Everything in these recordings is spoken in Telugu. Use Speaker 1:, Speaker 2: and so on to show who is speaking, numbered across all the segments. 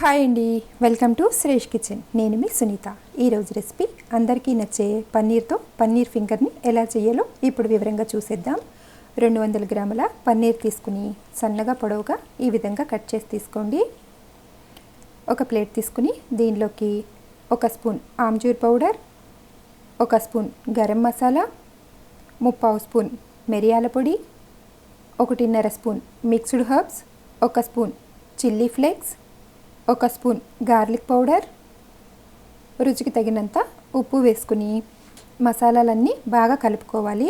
Speaker 1: హాయ్ అండి. Welcome to Shresh kitchen. నేను మీ సునీత. ఈరోజు రెసిపీ అందరికీ నచ్చే పన్నీర్తో పన్నీర్ ఫింగర్ని ఎలా చేయాలో ఇప్పుడు వివరంగా చూసేద్దాం. రెండు వందల గ్రాముల పన్నీర్ తీసుకుని సన్నగా పొడవుగా ఈ విధంగా కట్ చేసి తీసుకోండి. ఒక ప్లేట్ తీసుకుని దీనిలోకి ఒక స్పూన్ ఆమ్చూర్ పౌడర్ ఒక స్పూన్ గరం మసాలా ముప్పావు స్పూన్ మిరియాల పొడి ఒకటిన్నర స్పూన్ మిక్స్డ్ హర్బ్స్ ఒక స్పూన్ చిల్లీ ఫ్లేక్స్ ఒక స్పూన్ గార్లిక్ పౌడర్ రుచికి తగినంత ఉప్పు వేసుకుని మసాలాలన్నీ బాగా కలుపుకోవాలి.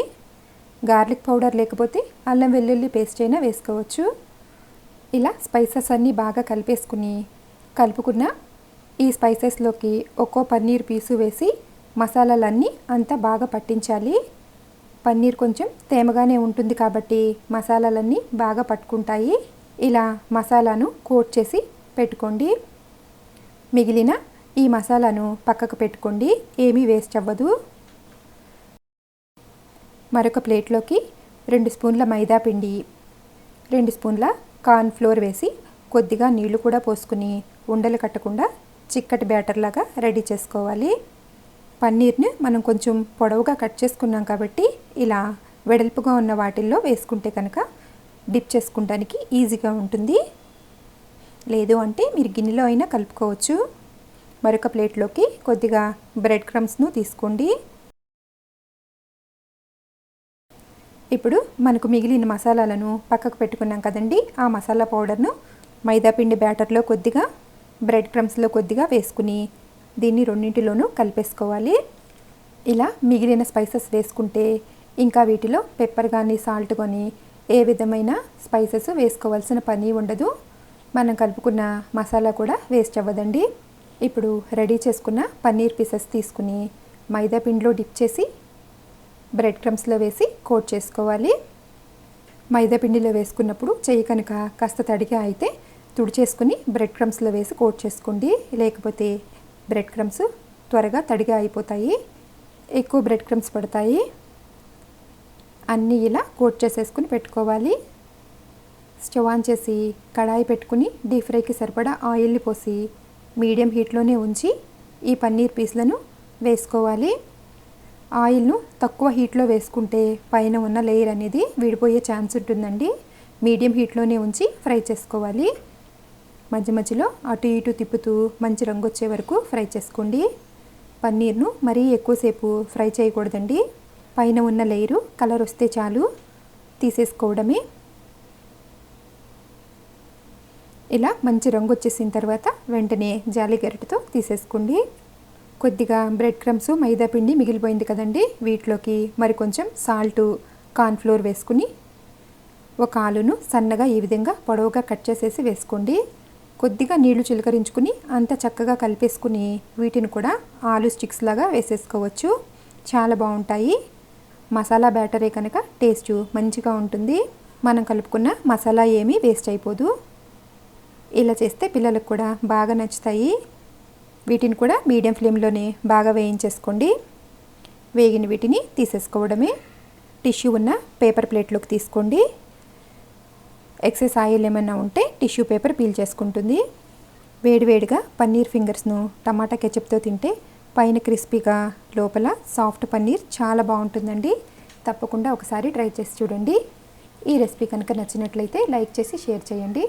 Speaker 1: గార్లిక్ పౌడర్ లేకపోతే అల్లం వెల్లుల్లి పేస్ట్ అయినా వేసుకోవచ్చు. ఇలా స్పైసెస్ అన్నీ బాగా కలిపేసుకుని కలుపుకున్న ఈ స్పైసెస్లోకి ఒక్కో పన్నీర్ పీసు వేసి మసాలాలన్నీ అంతా బాగా పట్టించాలి. పన్నీర్ కొంచెం తేమగానే ఉంటుంది కాబట్టి మసాలాలన్నీ బాగా పట్టుకుంటాయి. ఇలా మసాలాను కోట్ చేసి పెట్టుకోండి. మిగిలిన ఈ మసాలాను పక్కకు పెట్టుకోండి. ఏమీ వేస్ట్ అవ్వదు. మరొక ప్లేట్లోకి రెండు స్పూన్ల మైదా పిండి రెండు స్పూన్ల కార్న్ ఫ్లోర్ వేసి కొద్దిగా నీళ్ళు కూడా పోసుకుని ఉండలు కట్టకుండా చిక్కటి బ్యాటర్ లాగా రెడీ చేసుకోవాలి. పన్నీర్ని మనం కొంచెం పొడవుగా కట్ చేసుకున్నాం కాబట్టి ఇలా వెడల్పుగా ఉన్న వాటిల్లో వేసుకుంటే కనుక డిప్ చేసుకుంటానికి ఈజీగా ఉంటుంది. లేదు అంటే మీరు గిన్నెలో అయినా కలుపుకోవచ్చు. మరొక ప్లేట్లోకి కొద్దిగా బ్రెడ్ క్రమ్స్ను తీసుకోండి. ఇప్పుడు మనకు మిగిలిన మసాలాలను పక్కకు పెట్టుకున్నాం కదండి. ఆ మసాలా పౌడర్ను మైదాపిండి బ్యాటర్లో కొద్దిగా బ్రెడ్ క్రమ్స్లో కొద్దిగా వేసుకుని దీన్ని రెండింటిలోనూ కలిపేసుకోవాలి. ఇలా మిగిలిన స్పైసెస్ వేసుకుంటే ఇంకా వీటిలో పెప్పర్ కానీ సాల్ట్ కానీ ఏ విధమైన స్పైసెస్ వేసుకోవాల్సిన పని ఉండదు. మనం కలుపుకున్న మసాలా కూడా వేస్ట్ అవ్వదండి. ఇప్పుడు రెడీ చేసుకున్న పన్నీర్ పీసెస్ తీసుకుని మైదా పిండిలో డిప్ చేసి బ్రెడ్ క్రమ్స్లో వేసి కోట్ చేసుకోవాలి. మైదా పిండిలో వేసుకున్నప్పుడు చెయ్యి కనుక కాస్త తడిగా అయితే తుడిచేసుకుని బ్రెడ్ క్రమ్స్లో వేసి కోట్ చేసుకోండి. లేకపోతే బ్రెడ్ క్రమ్స్ త్వరగా తడిగా అయిపోతాయి. ఎక్కువ బ్రెడ్ క్రమ్స్ పడతాయి. అన్నీ ఇలా కోట్ చేసేసుకుని పెట్టుకోవాలి. స్టవ్ ఆన్ చేసి కడాయి పెట్టుకుని డీప్ ఫ్రైకి సరిపడా ఆయిల్ని పోసి మీడియం హీట్లోనే ఉంచి ఈ పన్నీర్ పీస్లను వేసుకోవాలి. ఆయిల్ను తక్కువ హీట్లో వేసుకుంటే పైన ఉన్న లేయర్ అనేది విడిపోయే ఛాన్స్ ఉంటుందండి. మీడియం హీట్లోనే ఉంచి ఫ్రై చేసుకోవాలి. మధ్య మధ్యలో అటు ఇటు తిప్పుతూ మంచి రంగు వచ్చే వరకు ఫ్రై చేసుకోండి. పన్నీర్ను మరీ ఎక్కువసేపు ఫ్రై చేయకూడదండి. పైన ఉన్న లేయరు కలర్ వస్తే చాలు. తీసేసుకోవడమే ఇలా మంచి రంగు వచ్చేసిన తర్వాత వెంటనే జాలి గరిటతో తీసేసుకోండి. కొద్దిగా బ్రెడ్ క్రమ్స్ మైదా పిండి మిగిలిపోయింది కదండి. వీటిలోకి మరి కొంచెం సాల్టు కార్న్ఫ్లోర్ వేసుకుని ఒక ఆలును సన్నగా ఈ విధంగా పొడవుగా కట్ చేసేసి వేసుకోండి. కొద్దిగా నీళ్ళు చిలకరించుకుని అంత చక్కగా కలిపేసుకుని వీటిని కూడా ఆలు స్టిక్స్ లాగా వేసేసుకోవచ్చు. చాలా బాగుంటాయి. మసాలా బ్యాటరే కనుక టేస్ట్ మంచిగా ఉంటుంది. మనం కలుపుకున్న మసాలా ఏమీ వేస్ట్ అయిపోదు. ఇలా చేస్తే పిల్లలకు కూడా బాగా నచ్చుతాయి. వీటిని కూడా మీడియం ఫ్లేమ్లోనే బాగా వేయించేసుకోండి. వేగిన వీటిని తీసేసుకోవడమే. టిష్యూ ఉన్న పేపర్ ప్లేట్లోకి తీసుకోండి. ఎక్సెస్ ఆయిల్ ఏమైనా ఉంటే టిష్యూ పేపర్ పీల్ చేసుకుంటుంది. వేడివేడిగా పన్నీర్ ఫింగర్స్ను టమాటా కెచప్తో తింటే పైన క్రిస్పీగా లోపల సాఫ్ట్ పన్నీర్ చాలా బాగుంటుందండి. తప్పకుండా ఒకసారి ట్రై చేసి చూడండి. ఈ రెసిపీ కనుక నచ్చినట్లయితే లైక్ చేసి షేర్ చేయండి.